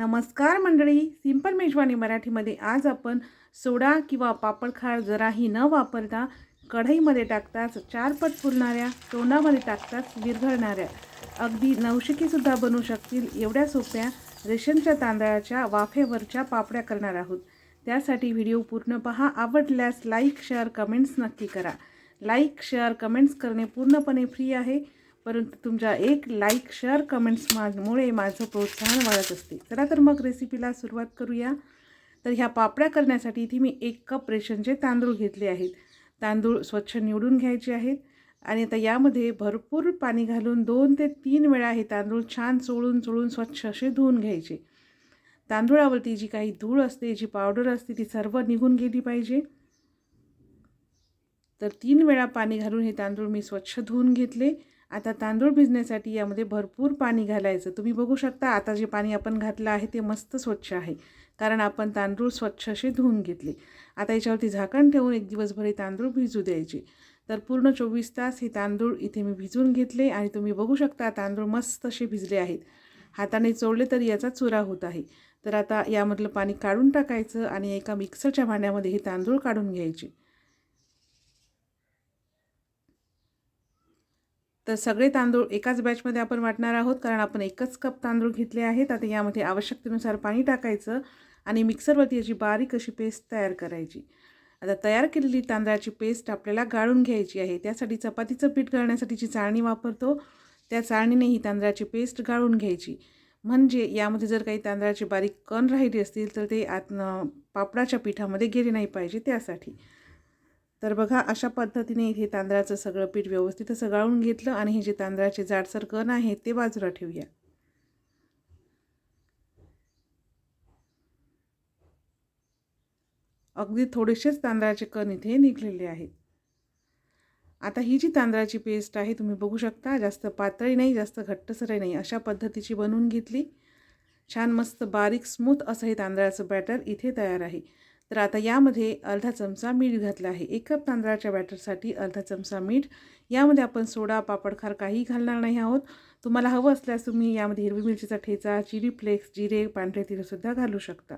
नमस्कार मंडळी सिंपल मेजवानी मराठीमध्ये आज आपण सोडा किंवा पापडखार जराही न वापरता कढईमध्ये टाकताच चारपट फुलणाऱ्या तोंडामध्ये टाकताच विरघळणाऱ्या अगदी नवशिकीसुद्धा बनू शकतील एवढ्या सोप्या रेशनच्या तांदळाच्या वाफेवरच्या पापड्या करणार आहोत. त्यासाठी व्हिडिओ पूर्ण पहा आवडल्यास लाईक शेअर कमेंट्स नक्की करा. लाईक शेअर कमेंट्स करणे पूर्णपणे फ्री आहे. परंतु तुमच्या एक लाईक शेअर कमेंट्स माझमुळे माझं प्रोत्साहन वाढत असते. चला तर मग रेसिपीला सुरुवात करूया. तर ह्या पापड्या करण्यासाठी इथे मी एक कप रेशनचे तांदूळ घेतले आहेत. तांदूळ स्वच्छ निवडून घ्यायचे आहेत आणि आता यामध्ये भरपूर पाणी घालून दोन ते तीन वेळा हे तांदूळ छान चोळून चोळून स्वच्छ असे धुवून घ्यायचे. तांदूळावरती जी काही धूळ असते जी पावडर असते ती सर्व निघून गेली पाहिजे. तर तीन वेळा पाणी घालून हे तांदूळ मी स्वच्छ धुवून घेतले. आता तांदूळ भिजण्यासाठी यामध्ये भरपूर पाणी घालायचं. तुम्ही बघू शकता आता जे पाणी आपण घातलं आहे ते मस्त स्वच्छ आहे. कारण आपण तांदूळ स्वच्छ असे धुवून घेतले. आता याच्यावरती झाकण ठेवून एक दिवसभर हे तांदूळ भिजू द्यायचे. तर पूर्ण चोवीस तास हे तांदूळ इथे मी भिजून घेतले आणि तुम्ही बघू शकता तांदूळ मस्त असे भिजले आहेत. हाताने चोळले तरी याचा चुरा होत आहे. तर आता यामधलं पाणी काढून टाकायचं आणि एका मिक्सरच्या भांड्यामध्ये हे तांदूळ काढून घ्यायचे. तर सगळे तांदूळ एकाच बॅचमध्ये आपण वाटणार आहोत कारण आपण एकच कप तांदूळ घेतले आहेत. आता यामध्ये आवश्यकतेनुसार पाणी टाकायचं आणि मिक्सरवरती याची बारीक अशी पेस्ट तयार करायची. आता तयार केलेली तांदळाची पेस्ट आपल्याला गाळून घ्यायची आहे. त्यासाठी चपातीचं पीठ गाळण्यासाठी जी चाळणी वापरतो. त्या चाळणीने ही तांदळाची पेस्ट गाळून घ्यायची. म्हणजे यामध्ये जर काही तांदळाची बारीक कण राहिली असतील तर ते आत पापडाच्या पिठामध्ये गेले नाही पाहिजे त्यासाठी. तर बघा अशा पद्धतीने इथे तांदळाचं सगळं पीठ व्यवस्थित सगळून घेतलं आणि हे जे तांदळाचे जाडसर कण आहेत ते बाजूला ठेवूया. अगदी थोडेसेच तांदळाचे कण इथे निघलेले आहेत. आता ही जी तांदळाची पेस्ट आहे तुम्ही बघू शकता जास्त पातळी नाही जास्त घट्टसरही नाही. अशा पद्धतीची बनवून घेतली. छान मस्त बारीक स्मूथ असं हे तांदळाचं बॅटर इथे तयार आहे. तर आता यामध्ये अर्धा चमचा मीठ घातलं आहे. एक कप तांदळाच्या बॅटरसाठी अर्धा चमचा मीठ. यामध्ये आपण सोडा पापडखार काही घालणार नाही आहोत. तुम्हाला हवं असल्यास तुम्ही यामध्ये हिरवी मिरचीचा ठेचा चिली फ्लेक्स जिरे पांढरे तिरेसुद्धा घालू शकता.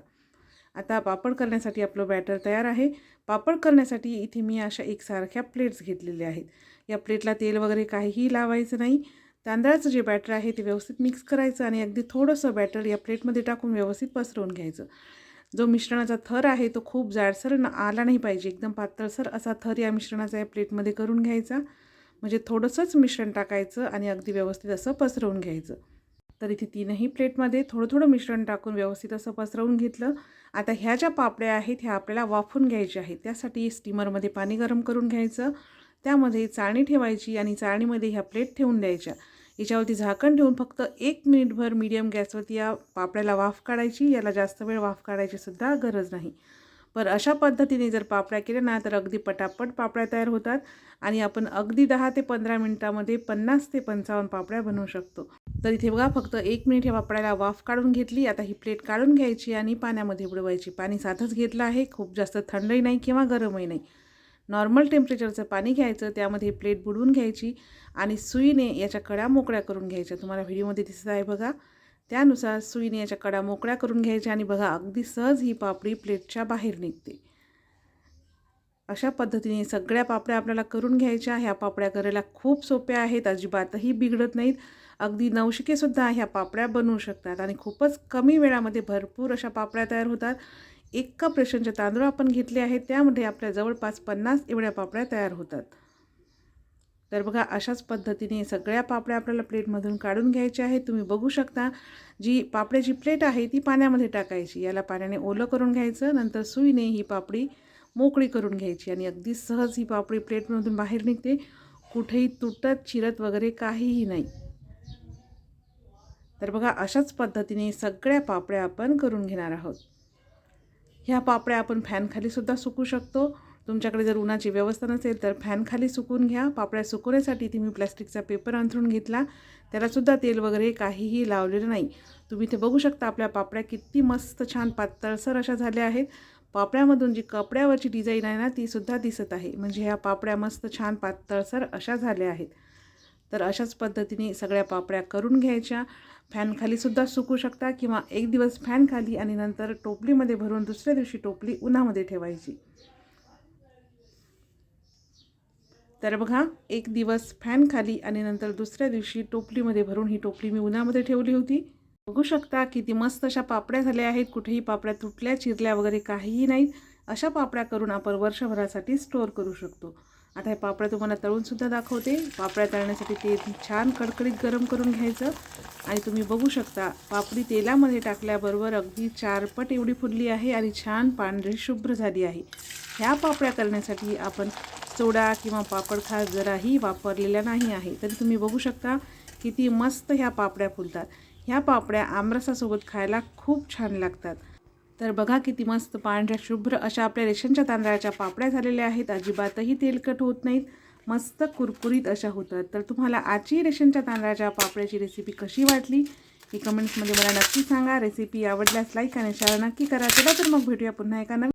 आता पापड करण्यासाठी आपलं बॅटर तयार आहे. पापड करण्यासाठी इथे मी अशा एकसारख्या प्लेट्स घेतलेल्या आहेत. या प्लेटला तेल वगैरे काहीही लावायचं नाही. तांदळाचं जे बॅटर आहे ते व्यवस्थित मिक्स करायचं आणि अगदी थोडंसं बॅटर या प्लेटमध्ये टाकून व्यवस्थित पसरवून घ्यायचं. जो मिश्रणाचा थर आहे तो खूप जाडसर न आला नाही पाहिजे. एकदम पातळसर असा थर या मिश्रणाचा या प्लेटमध्ये करून घ्यायचा. म्हणजे थोडंसंच मिश्रण टाकायचं आणि अगदी व्यवस्थित असं पसरवून घ्यायचं. तर इथे तीनही प्लेटमध्ये थोडं थोडं मिश्रण टाकून व्यवस्थित असं पसरवून घेतलं. आता ह्या ज्या पापड्या आहेत ह्या आपल्याला वाफून घ्यायच्या आहेत. त्यासाठी स्टीमरमध्ये पाणी गरम करून घ्यायचं. त्यामध्ये चाळणी ठेवायची आणि चाळणीमध्ये ह्या प्लेट ठेवून द्यायच्या. याच्यावरती झाकण ठेवून फक्त एक मिनिटभर मीडियम गॅसवरती या पापड्याला वाफ काढायची. याला जास्त वेळ वाफ काढायची सुद्धा गरज नाही. पण अशा पद्धतीने जर पापड्या केल्या ना तर अगदी पटापट पापड्या तयार होतात आणि आपण अगदी दहा ते पंधरा मिनटामध्ये पन्नास ते पंचावन्न पापड्या बनवू शकतो. तर इथे बघा फक्त एक मिनिट ह्या पापड्याला वाफ काढून घेतली. आता ही प्लेट काढून घ्यायची आणि पाण्यामध्ये बुडवायची. पाणी साधंच घेतलं आहे. खूप जास्त थंडही नाही किंवा गरमही नाही. नॉर्मल टेम्परेचरचं पाणी घ्यायचं त्यामध्ये प्लेट बुडवून घ्यायची आणि सुईने याच्या कडा मोकळ्या करून घ्यायच्या. तुम्हाला व्हिडिओमध्ये दिसत आहे बघा. त्यानुसार सुईने याच्या कडा मोकळ्या करून घ्यायच्या आणि बघा अगदी सहज ही पापडी प्लेटच्या बाहेर निघते. अशा पद्धतीने सगळ्या पापड्या आपल्याला करून घ्यायच्या. ह्या पापड्या करायला खूप सोप्या आहेत. अजिबातही बिघडत नाहीत. अगदी नवशिकेसुद्धा ह्या पापड्या बनवू शकतात आणि खूपच कमी वेळामध्ये भरपूर अशा पापड्या तयार होतात. एक प्रेशनचे तांदूळ आपण घेतले आहेत त्यामध्ये आपल्या जवळपास पन्नास एवढ्या पापड्या तयार होतात. तर बघा अशाच पद्धतीने सगळ्या पापड्या आपल्याला प्लेटमधून काढून घ्यायच्या आहेत. तुम्ही बघू शकता जी पापड्याची प्लेट आहे ती पाण्यामध्ये टाकायची. याला पाण्याने ओलं करून घ्यायचं नंतर सुईने ही पापडी मोकळी करून घ्यायची आणि अगदी सहज ही पापडी प्लेटमधून बाहेर निघते. कुठेही तुटत चिरत वगैरे काहीही नाही. तर बघा अशाच पद्धतीने सगळ्या पापड्या आपण करून घेणार आहोत. ह्या पापड्या आपण फॅनखालीसुद्धा सुकू शकतो. तुमच्याकडे जर उन्हाची व्यवस्था नसेल तर फॅनखाली सुकून घ्या. पापड्या सुकवण्यासाठी ती मी प्लॅस्टिकचा पेपर अंथरून घेतला. त्यालासुद्धा तेल वगैरे काहीही लावलेलं नाही. तुम्ही इथे बघू शकता आपल्या पापड्या किती मस्त छान पातळसर अशा झाल्या आहेत. पापड्यामधून जी कपड्यावरची डिझाईन आहे ना तीसुद्धा दिसत आहे. म्हणजे ह्या पापड्या मस्त छान पातळसर अशा झाल्या आहेत. तर अशाच पद्धतीने सगळ्या पापड्या करून घ्यायच्या. फॅनखालीसुद्धा सुकू शकता किंवा एक दिवस फॅन खाली आणि नंतर टोपलीमध्ये भरून दुसऱ्या दिवशी टोपली उन्हामध्ये ठेवायची. तर बघा एक दिवस फॅन खाली आणि नंतर दुसऱ्या दिवशी टोपलीमध्ये भरून ही टोपली मी उन्हामध्ये ठेवली होती. बघू शकता किती मस्त अशा पापड्या झाल्या आहेत. कुठेही पापड्या तुटल्या चिरल्या वगैरे काहीही नाहीत. अशा पापड्या करून आपण वर्षभरासाठी स्टोअर करू शकतो. आता हे पापड्या तुम्हाला तळूनसुद्धा दाखवते. पापड्या तळण्यासाठी ते छान कडकडीत गरम करून घ्यायचं. आणि तुम्ही बघू शकता पापडी तेलामध्ये टाकल्याबरोबर अगदी चारपट एवढी फुलली आहे आणि छान पांढरी शुभ्र झाली आहे. ह्या पापड्या करण्यासाठी आपण सोडा किंवा पापड खास जराही वापरलेला नाही आहे. तरी तुम्ही बघू शकता किती मस्त ह्या पापड्या फुलतात. ह्या पापड्या आमरसासोबत खायला खूप छान लागतात. तर बघा किती मस्त पांढऱ्या शुभ्र अशा आपल्या रेशनच्या तांदळाच्या पापड्या झालेल्या आहेत. अजिबातही तेलकट होत नाहीत. मस्त कुरकुरीत अशा होतात. तर तुम्हाला आजची रेशनच्या तांदळाच्या पापड्याची रेसिपी कशी वाटली? ही कमेंट्समध्ये मला नक्की सांगा. रेसिपी आवडल्यास लाईक आणि शेअर नक्की करा. चला तर मग भेटूया पुन्हा एका नवीन